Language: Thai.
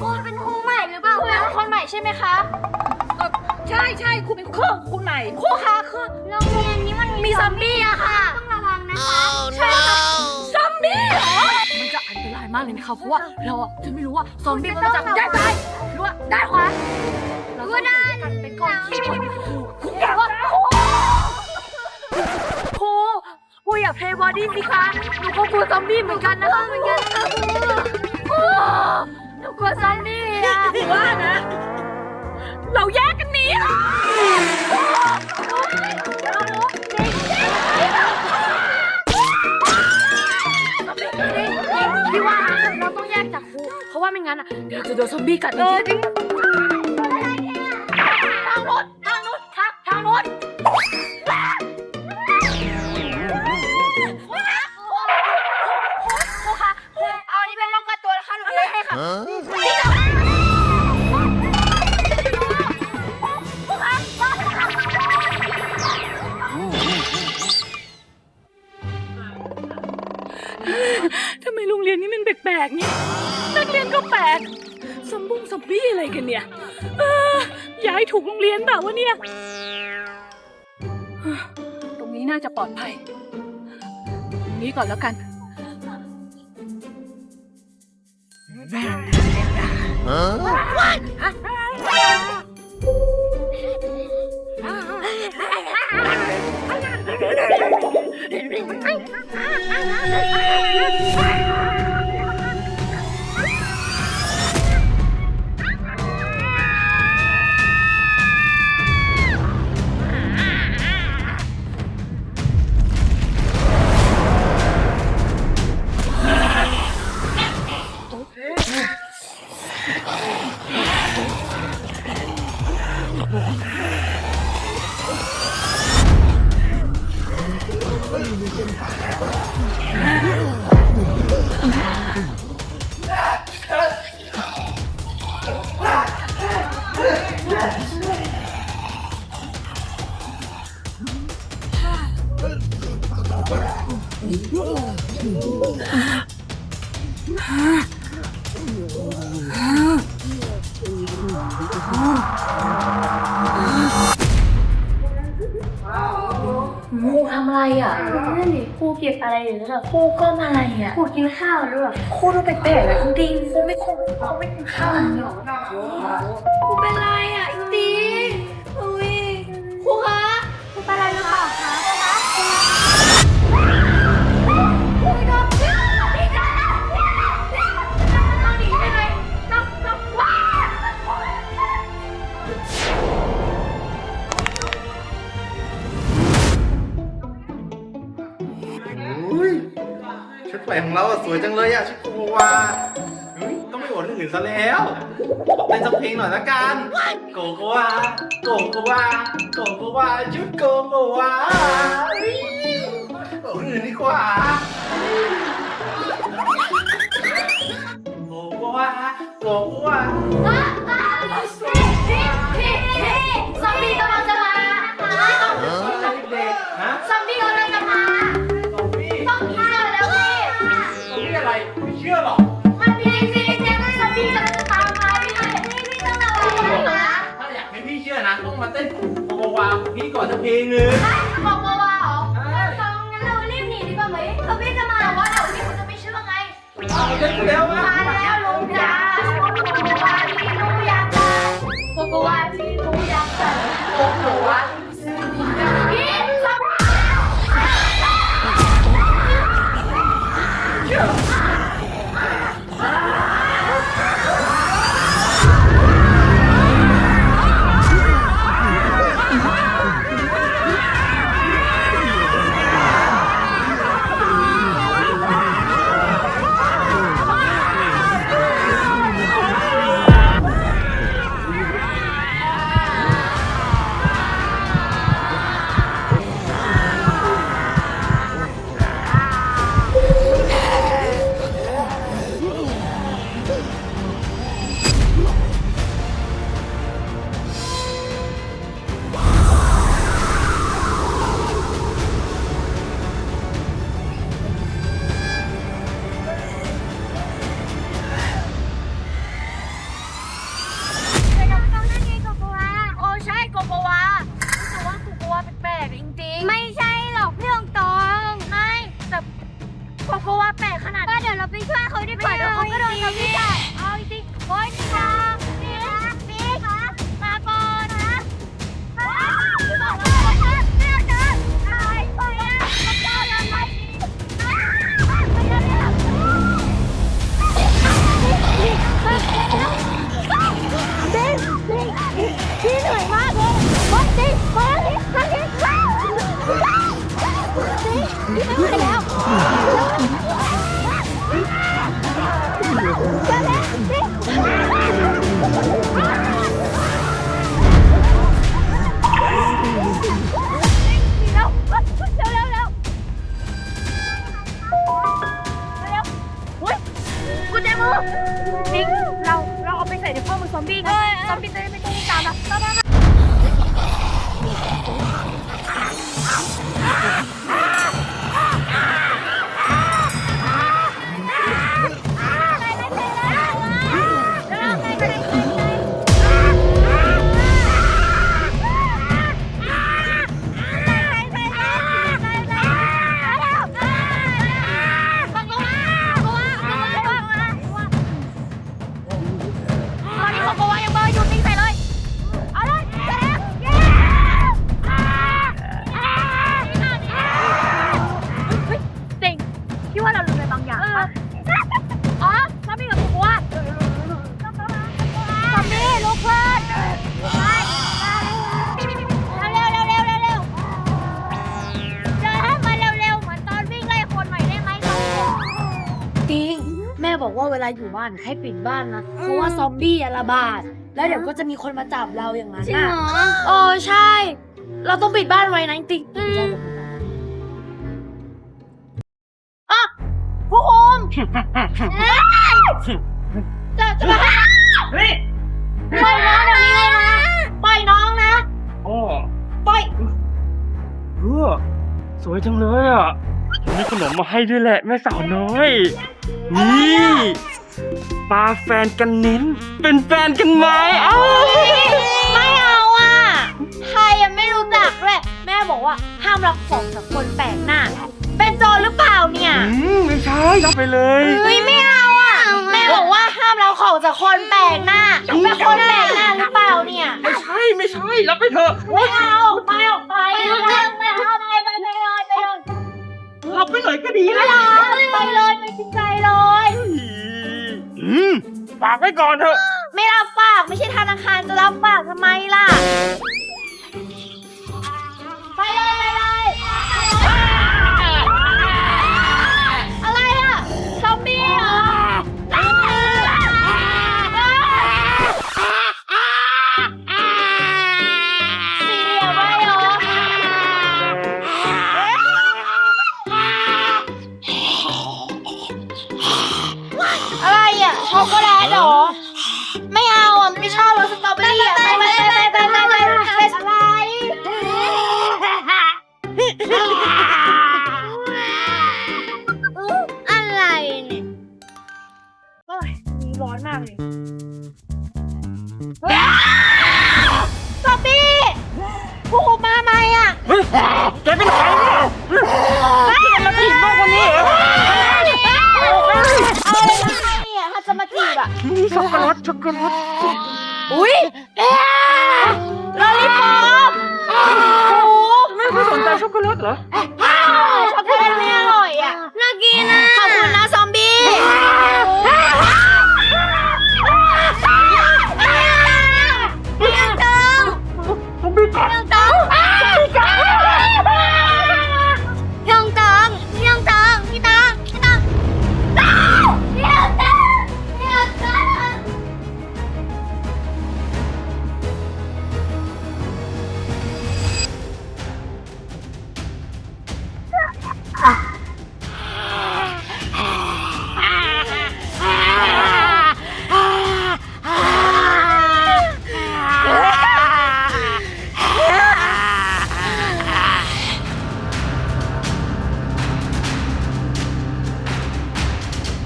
ครูเป็นครูใหม่หรือเปล่าครูเป็นคนใหม่ใช่ไหมคะ ใช่ใช่ครูเป็นครูคุณใหม่ครูคะคือโรงเรียนนี้มันมีซอมบี้อะค่ะ ต้องระวังนะคะใช่ค่ะซอมบี้เหรอ มันจะอันตรายมากเลยนะคะเพราะว่าเราอะจะไม่รู้ว่าซอมบี้มันมาจากด้านซ้ายหรือว่าด้านขวาเราต้องอยู่ด้วยกันเป็นกองทีมครูครูว่าครูครูอย่าเพลย์บอดี้สิคะหนูก็กลัวซอมบี้เหมือนกันนะคะเหมือนกันค่ะครูหนู กลัวซอมบี้อะว่านะ เราแยกกันหนีเหรอพี่ว่าเราต้องแยกจากครูเพราะว่าไม่งั้นอะเดี๋ยวจะโดนซอมบี้กัดจริง นักเรียนก็แปลกสมบุ้งสมบี้อะไรกันเนี่ยเออย้ายถูกโรงเรียนเปล่าวะเนี่ย ตรงนี้น่าจะปลอดภัย ตรงนี้ก่อนแล้วกันค อะไรอะนั่นดิครูเก็บอะไรอยู่แล้วครูก้มอะไรอะครูกินข้าวด้วยครูดูแปลกๆอะจริงๆครูไม่ครูครูไม่กินข้าวเหรอครูเป็นไร ชุดใหม่ของเราอะสวยจังเลยอะชุดโกโกวาเฮ้ยต้องไม่อดเรื่องอื่นซะแล้วเต้นสักเพลงหน่อยละกันโกโกวาโกโกวาโกโกวาชุดโกโกวาเฮ้ยเอาเรื่องอื่นดีกว่าโกโกวาโกโกวาซอมบี้กำลังจะมาเเต้นโกวาพี่ก่อนสักเพลงหนึง บอกว่าวาเหรอใช่ ฟังงั้นเรารีบหนีดีกว่าไหมซอมบี้จะมาว่าเดี๋ยวพี่คุณจะไม่เชื่อไง เอาเล่นกูแล้วมามาแล้วลุงจ๋าโกวาที่หนูอยากได้โกโกวาที่หนูอยากใส่โกโกวาที่หนูอยากพี่ซอมบี้ นิงเราเราเอาไปใส่ในข้อมือซอมบี้กันซอมบี้จะได้ไม่ต้องตามเราต บอกว่าเวลาอยู่บ้านให้ปิดบ้านนะเพราะว่าซอมบี้อะระบาด แล้วเดี๋ยวก็จะมีคนมาจับเราอย่างนั้นจริงน่ะเหรอโอ้ใช่ เราต้องปิดบ้านไว้นะติงอะผู้คุมจะจะมาเฮ้ยปล่อยน้องเดี๋ยวนี้เลยนะปล่อยน้องนะโอ้ปล่อยเออสวยจังเลยอะมีขนมมาให้ด้วยแหละแม่สาวน้อย นี่ปาแฟนกันเน้น เป็นแฟนกันไหมเอ้าไม่เอาอะใครยังไม่รู้จักด้วยแม่บอกว่าห้ามรับของจากคนแปลกหน้า เป็นโจรหรือเปล่าเนี่ยอืมไม่ใช่รับไปเลยเฮ้ยไม่เอาอะแม่บอกว่าห้ามเราของจากคนแปลกหน้าเป็นคนแปลกหน้าหรือเปล่าเนี่ย ไม่ใช่ไม่ใช่รับไปเถอะไม่เอาไปออกไปไม่เอาไม่เอาไป รับไปหน่อยก็ดีไม่นะเอาไปเลยไม่จริงใจเลย อืมฝากไว้ก่อนเถอะ ไม่รับฝากไม่ใช่ธนาคารจะรับฝากทำไมล่ะ ช็อกโกแลตเหรอ ไม่เอาอะไม่ชอบรสสตรอเบอรี่อะไปไปไปไปไปไปเป็นอะไรอะไรเนี่ยโอ้ยร้อนมากเลยซอมบี้ผู้คุมมาไหมอะเฮ้ยแกเป็นใครเนี่ยมาจีบมากกว่านี้เหรอเอาอะไร มาให้อะถ้าจะมาจีบอะนี่ช็อกโกแลตช็อกโกแลต